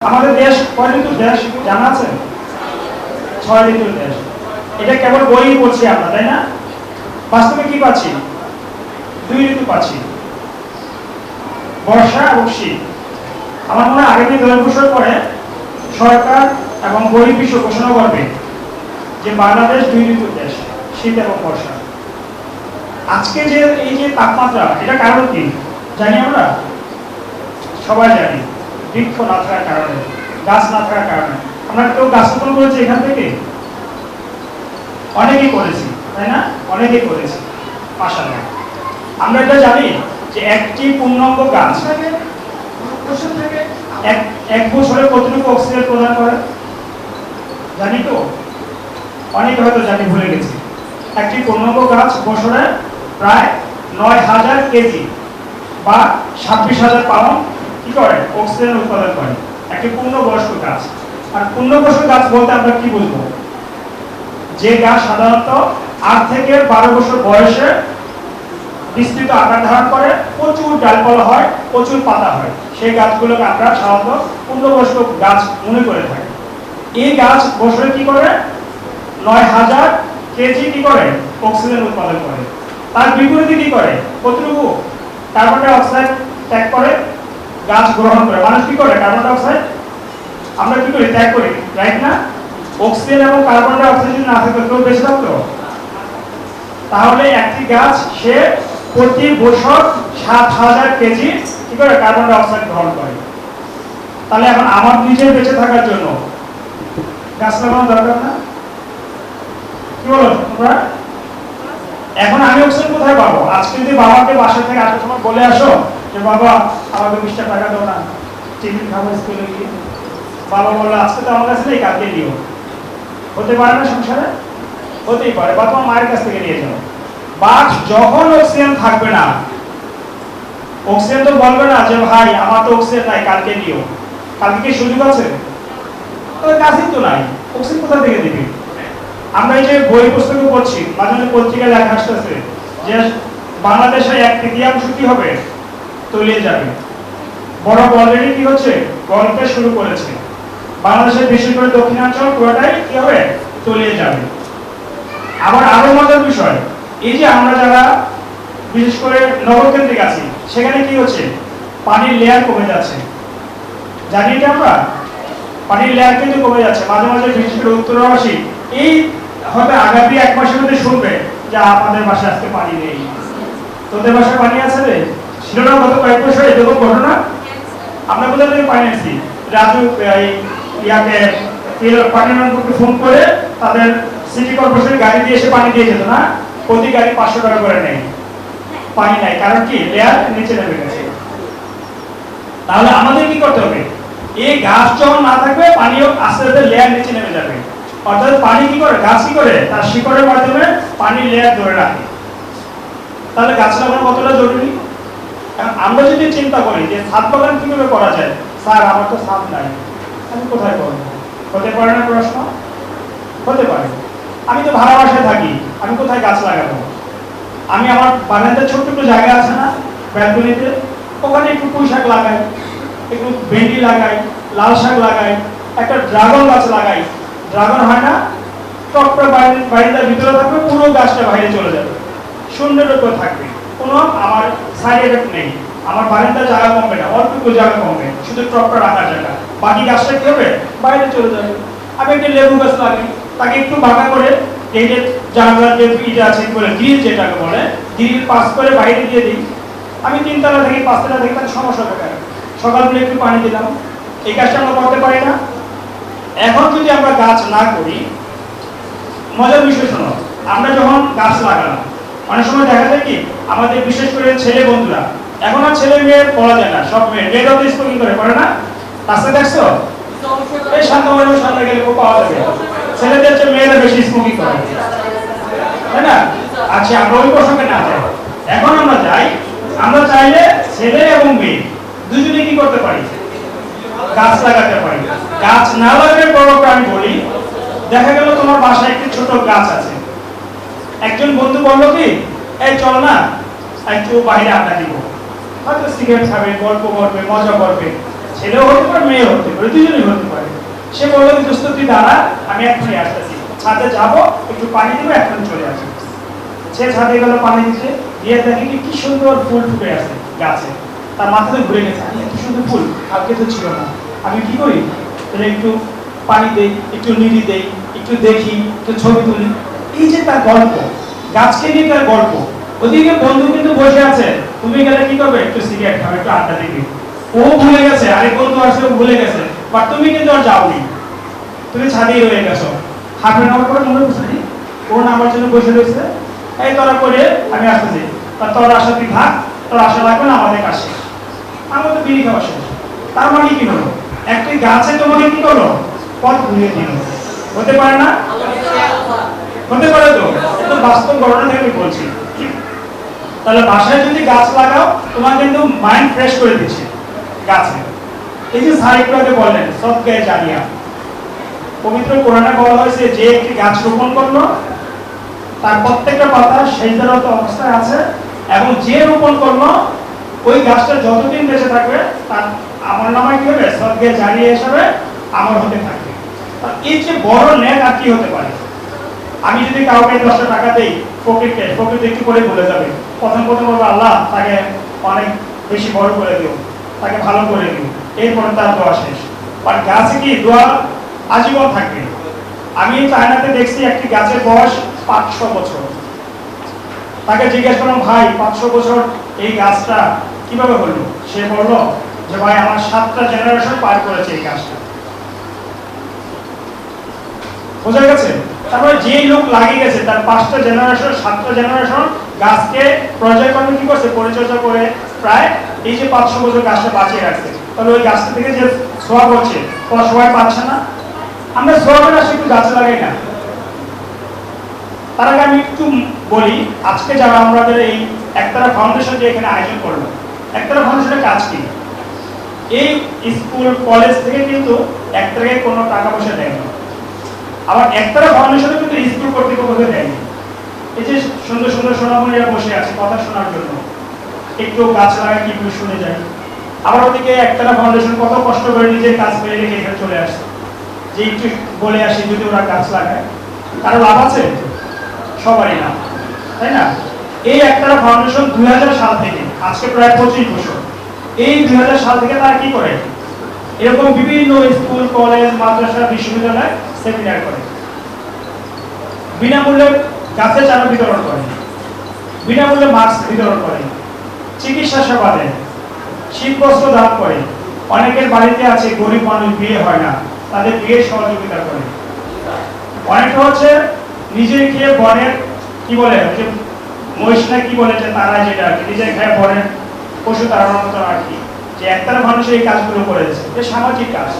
আমাদের দেশ, কয় ঋতুর দেশ? জানা আছে? ছয় ঋতুর দেশ। এটা কেবল বই বলছি আমরা, তাই না? বাস্তবে কি পাচ্ছি? দুই ঋতু পাচ্ছি। বর্ষা এবং শীত। আমার মনে হয় আগামী দশ বছর পরে সরকার এবং বই বিশ্ব ঘোষণা করবে যে বাংলাদেশ দুই ঋতুর দেশ, শীত এবং বর্ষা। আজকে যে এই যে তাপমাত্রা, এটা কারণ কি? জানি আমরা? সবাই জানি। বৃক্ষ না থাকার কারণে, গাছ না থাকার কারণে। আমরা কেউ গাছ রোপণ করেছি এখান থেকে? অনেকেই করেছি, তাই না? অনেকেই করেছি মাসাল্লাহ আমরা এটা জানি যে একটি পূর্ণাঙ্গ গাছ এক এক বছরে কতটুকু অক্সিজেন প্রদান করে? জানি তো? অনেকে হয়তো জানি, ভুলে গেছি। একটি পূর্ণাঙ্গ গাছ বছরে প্রায় নয় হাজার কেজি বা ছাব্বিশ হাজার পাউন্ড কি করে অক্সিজেন উৎপাদন করে একটি পূর্ণবয়স্ক গাছ। আর পূর্ণবয়স্ক গাছ বলতে আমরা কি বুঝব? যে গাছ সাধারণত আট থেকে বারো বছর বয়সে বিস্তৃত আকার ধারণ করে, প্রচুর ডালপালা হয়, প্রচুর পাতা হয়। সেই গাছগুলোকে আমরা সাধারণত পূর্ণবয়স্ক গাছ মনে করে থাকি। এই গাছ বছরে কি করে? নয় হাজার কেজি কি করে? অক্সিজেন উৎপাদন করে। তার বিপরীতে কি করে? কতটুকু কার্বন ডাই অক্সাইড ত্যাগ করে গাছ গ্রহণ করে। মানুষ কি করে? কার্বন ডাই অক্সাইড আমরা কি করি? ত্যাগ করি রাইট না? অক্সিজেন এবং কার্বন ডাই অক্সাইড না থাকতো কেউ বেঁচে থাকতো? তাহলে একটি গাছ, সে প্রতি বছর সাত হাজার কেজি কি করে কার্বন ডাই অক্সাইড গ্রহণ করে? তাহলে এখন আমার নিজের বেঁচে থাকার জন্য গাছ লাগানো দরকার না? কি বলো তোমরা? এখন আমি অক্সিজেন কোথায় পাবো? আজকে যদি বাবাকে বাসা থেকে আসার সময় বলে আসো যে বাবা, আমাকে বিশটা টাকা দাও না। টিফিন খাব স্কুলে গিয়ে। বাবা বলল, আজকে তো আমার কাছে নেই, কালকে দিও। হতে পারে না সংসারে? হতেই পারে। বা তোমার মায়ের কাছ থেকে নিয়ে যাও বাট যখন অক্সিজেন থাকবে না অক্সিজেন তো বলবে না যে, ভাই, আমার তো অক্সিজেন নাই, কালকে দিও। কালকে কি সুযোগ আছে? কাজই তো নাই। অক্সিজেন কোথা থেকে দিবি? আমরা এই যে বই পুস্তকে পড়ছি, মাঝে মাঝে পত্রিকায় লেখা আসতেছে যে, বাংলাদেশে এক তৃতীয়াংশ কি হবে? তলিয়ে যাবে। বড় অলরেডি কি হচ্ছে? গল্পে শুরু করেছে। বাংলাদেশের বিশেষ করে দক্ষিণাঞ্চল পুরোটাই কি হবে? তলিয়ে যাবে। আবার আরও মজার বিষয়, এই যে আমরা যারা, বিশেষ করে নগরকেন্দ্রিক আছি, সেখানে কি হচ্ছে? পানির লেয়ার কমে যাচ্ছে। জানি এটা আমরা? পানির লেয়ার কিন্তু কমে যাচ্ছে। মাঝে মাঝে বিশেষ করে উত্তরবাসী, এই হবে আগামী এক মাসের মধ্যে শুনবে যে আমাদের বাসায় আজকে পানি নেই। তোদের বাসায় পানি আছে রে? না গত কয়েক বছর এরকম ঘটনা আমরা থেকে পানি আনছি? রাজু ইয়াকে পানি ম্যানকে ফোন করে তাদের সিটি কর্পোরেশনের গাড়ি দিয়ে এসে পানি দিয়ে যেত না? প্রতি গাড়ি পাঁচশো টাকা করে নেয়। পানি নাই, কারণ কি? লেয়ার নিচে নেমে গেছে। তাহলে আমাদের কি করতে হবে? এই গাছ যখন না থাকবে, পানিও আস্তে আস্তে লেয়ার নিচে নেমে যাবে। অর্থাৎ পানি কি করে? গাছ কি করে? তার শিকড়ের মাধ্যমে পানির লেয়ার ধরে রাখে। তাহলে গাছ লাগানো কতটা জরুরি? এখন আমরা যদি চিন্তা করি যে ছাদ বাগান কীভাবে করা যায়, স্যার, আমার তো ছাদ নাই। আমি কোথায় করব? হতে পারে না প্রশ্ন? হতে পারে। আমি তো ভাড়া বাসায় থাকি, আমি কোথায় গাছ লাগাবো? আমি আমার বাগানটা ছোট্ট একটু জায়গা আছে না, ব্যালকনিতে? ওখানে একটু পুঁই শাক লাগাই, একটু ভেন্ডি লাগাই, লাল শাক লাগাই, একটা ড্রাগন গাছ লাগাই। ড্রাগন হয় না, টপটা বাইরে বাড়িটার ভিতরে থাকবে, পুরো গাছটা বাইরে চলে যাবে। সুন্দর থাকবে। কোনো আমার সাইড এফেক্ট নেই। আমার বাড়িটা জায়গা কমবে না অল্প একটু জায়গা কমবে। শুধু টপটা রাখার জায়গা। বাকি গাছটা কি হবে? বাইরে চলে যাবে। আমি একটা লেবু গাছ লাগাই। তাকে একটু বাঁকা করে এই যে জানলার যে ইটা আছে বলে গ্রিল যেটাকে বলে, গ্রিল পাস করে বাইরে দিয়ে দিই। আমি তিনতলা থেকে পাঁচতলা থেকে তার সমস্যা কেন সকালবেলা একটু পানি দিলাম। এই কাজটা আমরা করতে পারি না। এখন যদি আমরা গাছ না করি, মজার বিষয় শোনো, আমরা যখন গাছ লাগালাম অনেক সময় দেখা যায় কি, আমাদের বিশেষ করে ছেলে বন্ধুরা, এখন আর ছেলে মেয়ে বলা যায় না, সব মেয়ে, মেয়েরাও তো স্মোকিং করে করে না? রাস্তায় দেখছ? এই শান্ত মানুষ সামনে গেলে পাওয়া যাবে। ছেলেদের চেয়ে মেয়েরা বেশি স্মোকিং করে। তাই না? আচ্ছা আমরা ওই প্রসঙ্গে না যাই। এখন আমরা যাই, আমরা চাইলে ছেলে এবং মেয়ে দুজনে কি করতে পারি? গাছ লাগাতে পারি। গাছ না লাগালে বড় আমি বলি, দেখা গেল তোমার বাসায় একটি ছোট গাছ আছে। একজন বন্ধু বলল কি, এই চল না একটু বাইরে আড্ডা দিব। হয়তো সিগারেট খাবে, গল্প করবে, মজা করবে। ছেলেও হতে পারে, মেয়েও হতে পারে, দুজনেই হতে পারে। সে বলল যে দোস্ত, তুই দাঁড়া, আমি এক্ষুনি আসতেছি। ছাদে যাব, একটু পানি দেবো, এখন চলে আসি। সে ছাদে গেল পানি দিতে, দিয়ে দেখে কি কি সুন্দর ফুল ফুটে আছে গাছে। তার মাথাতে ঘুরে গেছে আমি এত সুন্দর ফুল, কালকে তো ছিল না। আমি কি করি? তাহলে একটু পানি দেই, একটু নিড়ি দেই, একটু দেখি, একটু ছবি তুলি। এই যে তার গল্প গাছকে নিয়ে তার গল্প। ওদিকে বন্ধু কিন্তু বসে আছে। তুমি গেলে কি করবে? একটু সিগারেট খাবে, একটু আড্ডা দিবি। ও ভুলে গেছে, আরেক বন্ধু আসলে ভুলে গেছে। বাট তুমি কিন্তু আর যাওনি। তুমি ছাদেই রয়ে গেছো। হাফ এন আওয়ার পরে মনে করছে ও না আমার জন্য বসে রয়েছে। এই তোরা করে আমি আসতেছি। তা তোর আশা তুই থাক, তোর আশা লাগবে না, আমাদের কাছে। আমার তো বিড়ি খাওয়া শেষ। তার মানে কি হলো? একটি গাছে তোমাকে কি করল? পথ ঘুরিয়ে দিল। হতে পারে না? হতে পারে তো? এটা বাস্তব ঘটনা থেকে বলছি। তাহলে বাসায় যদি গাছ লাগাও, তোমার কিন্তু মাইন্ড ফ্রেশ করে দিচ্ছে গাছে। এই যে স্যার একটু আগে বললেন, সব গায়ে জানিয়া পবিত্র কোরআনে বলা হয়েছে, যে একটি গাছ রোপণ করল, তার প্রত্যেকটা পাতা সেইদারত অবস্থায় আছে, এবং যে রোপণ করল, ওই গাছটা যতদিন বেঁচে থাকবে, তার আমার নামায় কি হবে? সদ্গে জারিয়ে হিসাবে আমার হতে থাকবে। এই যে বড় নেট আর কি হতে পারে? আমি যদি কাউকে দশটা টাকা দেই ফকিরকে ফকির একটু করে বলে যাবে। প্রথম প্রথম বলব, আল্লাহ, তাকে অনেক বেশি বড় করে দিও, তাকে ভালো করে দিও। এরপরে তার দোয়া শেষ। আর গাছে কি দোয়া আজীবন থাকবে? আমি চায়নাতে দেখছি একটি গাছের বয়স পাঁচশো বছর। তাকে জিজ্ঞেস করলাম, ভাই, পাঁচশো বছর এই গাছটা কীভাবে হলো? সে বলল, যে ভাই, আমার সাতটা জেনারেশন পার করেছে এই গাছটা। বোঝা গেছে? তারপরে যে লোক লাগিয়ে গেছে, তার পাঁচটা জেনারেশন সাতটা জেনারেশন গাছকে পর্যায়ক্রমে কি করছে? পরিচর্যা করে প্রায় এই যে পাঁচশো বছর গাছটা বাঁচিয়ে রাখছে। তাহলে ওই গাছটা থেকে যে সোয়াব হচ্ছে তোরা সবাই পাচ্ছে না? আমরা সোয়াবের আসে একটু গাছ লাগাই না। তার আগে আমি একটু বলি, আজকে যারা আমাদের এই একতারা ফাউন্ডেশন যে এখানে আয়োজন করল, একতারা ফাউন্ডেশনের কাজ কি? এই স্কুল, কলেজ থেকে কিন্তু একতারাকে কোনো টাকা পয়সা দেয়নি। আবার একতারা ফাউন্ডেশনে কিন্তু স্কুল কর্তৃপক্ষকে দেয়নি। এই যে সুন্দর সুন্দর সোনামণিরা বসে আছে কথা শোনার জন্য। একটু গাছ লাগায় কি শুনে যায়। আবার ওদিকে একতারা ফাউন্ডেশন কত কষ্ট করে নিজের কাজ করে রেখে এখানে চলে আসছে। যে একটু বলে আসি যদি ওরা গাছ লাগায়। কারও লাভ আছে? সবারই না তাই না? এই একতারা ফাউন্ডেশন দুই সাল থেকে, আজকে প্রায় পঁচিশ বছর। এই দুই সাল থেকে তারা কি করে? এরকম বিভিন্ন স্কুল, কলেজ, মাদ্রাসা, বিশ্ববিদ্যালয় সেমিনার করে। বিনামূল্যে গাছের চারা বিতরণ করে। বিনামূল্যে মাস্ক বিতরণ করে। চিকিৎসা সেবা দেয়। শীত বস্ত্র দান করে। অনেকের বাড়িতে আছে, গরিব মানুষ, বিয়ে হয় না। তাদের বিয়ের সহযোগিতা করে। অনেকটা হচ্ছে নিজে খেয়ে বনের কি বলে যে মহিষ না কি বলে যে তারা যেটা নিজে খেয়ে বনের পশু তাড়ানোর মতো আর কি। যে একতারা মানুষ এই কাজগুলো করেছে এটা সামাজিক কাজ।